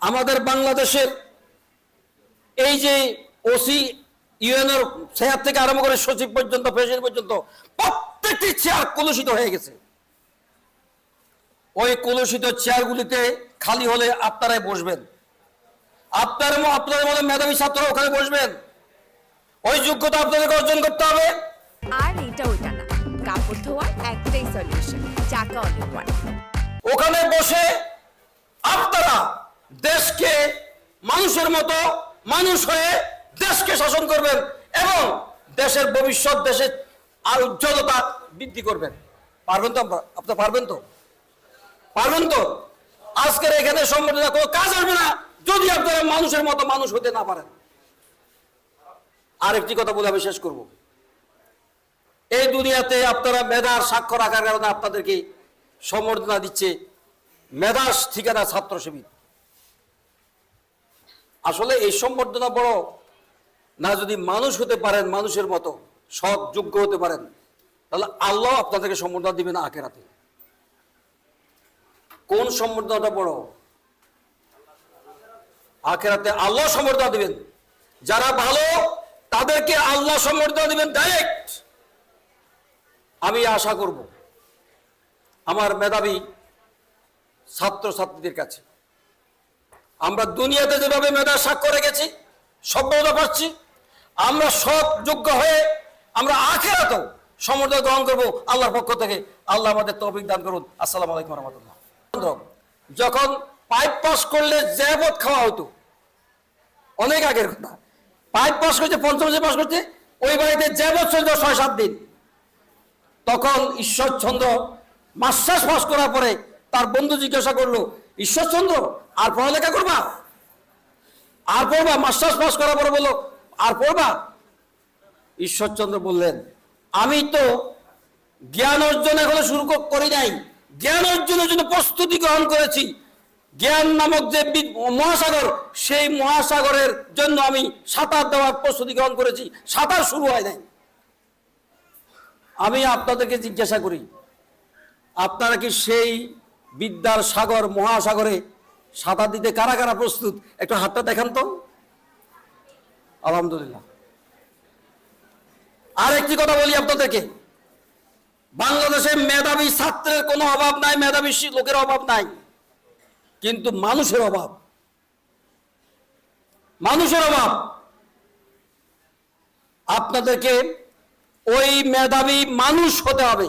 আমাদের বাংলাদেশের এই যে ওসি ইউএনএর চেয়ার থেকে আরম্ভ করে সচিব পর্যন্ত প্রেসিডেন্ট পর্যন্ত প্রত্যেকটি চেয়ার কলুষিত হয়ে গেছে। ওই কলুষিত চেয়ারগুলিতে খালি হলে আপনারাই বসবেন। আপনার আপনাদের মতো মেধাবী ছাত্ররা ওখানে বসবেন। ওই যোগ্যতা আপনাদেরকে অর্জন করতে হবে। আর এটা ওইটা না। কাপড় ধোয়ার একটাই সলিউশন চাকা অনেক ওখানে বসে আপনারা দেশকে মানুষের মতো মানুষ হয়ে দেশকে শাসন করবেন এবং দেশের ভবিষ্যৎ, দেশের আর উজ্জ্বলতা বৃদ্ধি করবেন। পারবেন তো আপনারা পারবেন তো? পারবেন তো? আজকের এখানে সম্বর্ধনা কোনো কাজ আসবে না যদি আপনারা মানুষের মতো মানুষ হতে না পারেন। আরেকটি কথা বলে আমি শেষ করব। এই দুনিয়াতে আপনারা মেধার সাক্ষ্য রাখার কারণে আপনাদেরকে সম্বর্ধনা দিচ্ছে মেধাস ঠিকানা ছাত্র শিবির। আসলে এই সম্বর্ধনা বড় না যদি মানুষ হতে পারেন মানুষের মতো, সৎ, যোগ্য হতে পারেন, তাহলে আল্লাহ আপনাদেরকে সম্বর্ধনা দিবেন আখেরাতে। কোন সম্বর্ধনাটা বড়? আখেরাতে আল্লাহ সম্বর্ধনা দিবেন। যারা ভালো, তাদেরকে আল্লাহ সম্বর্ধনা দিবেন ডাইরেক্ট আমি আশা করব, আমার মেধাবী ছাত্র ছাত্রীদের কাছে আমরা দুনিয়াতে যেভাবে মেধার সাক্ষ্য রেখেছি, সভ্যতা পাচ্ছি, আমরা সব যোগ্য হয়ে আমরা আখেরাতেও সমর্থন গ্রহণ করব আল্লাহর পক্ষ থেকে। আল্লাহ আমাদের তৌফিক দান করুন। আসসালামু আলাইকুম রহমতুল্লাহ। যখন পাইপ পাস করলে জ্যাবত খাওয়া হতো, অনেক আগের কথা। পাইপ পাস করছে, পঞ্চম পাস করছে, ওই বাড়িতে জ্যাবত চলছে ছয় সাত দিন। তখন ঈশ্বরচন্দ্র মাস্টার্স পাস করার পরে তার বন্ধু জিজ্ঞাসা করল ঈশ্বরচন্দ্র, আর পড়ালেখা করবা? আর পড়বা? মাস্টার্স পাস করার পরে বলল আর পড়বা? ঈশ্বরচন্দ্র বললেন, আমি তো জ্ঞান অর্জন এখনও শুরু করি নাই। জ্ঞান অর্জনের জন্য প্রস্তুতি গ্রহণ করেছি। জ্ঞান নামক যে মহাসাগর, সেই মহাসাগরের জন্য আমি সাঁতার দেওয়ার প্রস্তুতি গ্রহণ করেছি। সাঁতার শুরু হয় নাই। আমি আপনাদেরকে জিজ্ঞাসা করি, আপনারা কি সেই বিদ্যার সাগর, মহাসাগরে সাঁতার দিতে কারা কারা প্রস্তুত? একটু হাতটা দেখান তো। আলহামদুলিল্লাহ। আর একটি কথা বলি আপনাদেরকে। বাংলাদেশে মেধাবী ছাত্রের কোনো অভাব নাই, মেধাবী লোকের অভাব নাই। কিন্তু মানুষের অভাব। মানুষের অভাব। আপনাদেরকে ওই মেধাবী মানুষ হতে হবে।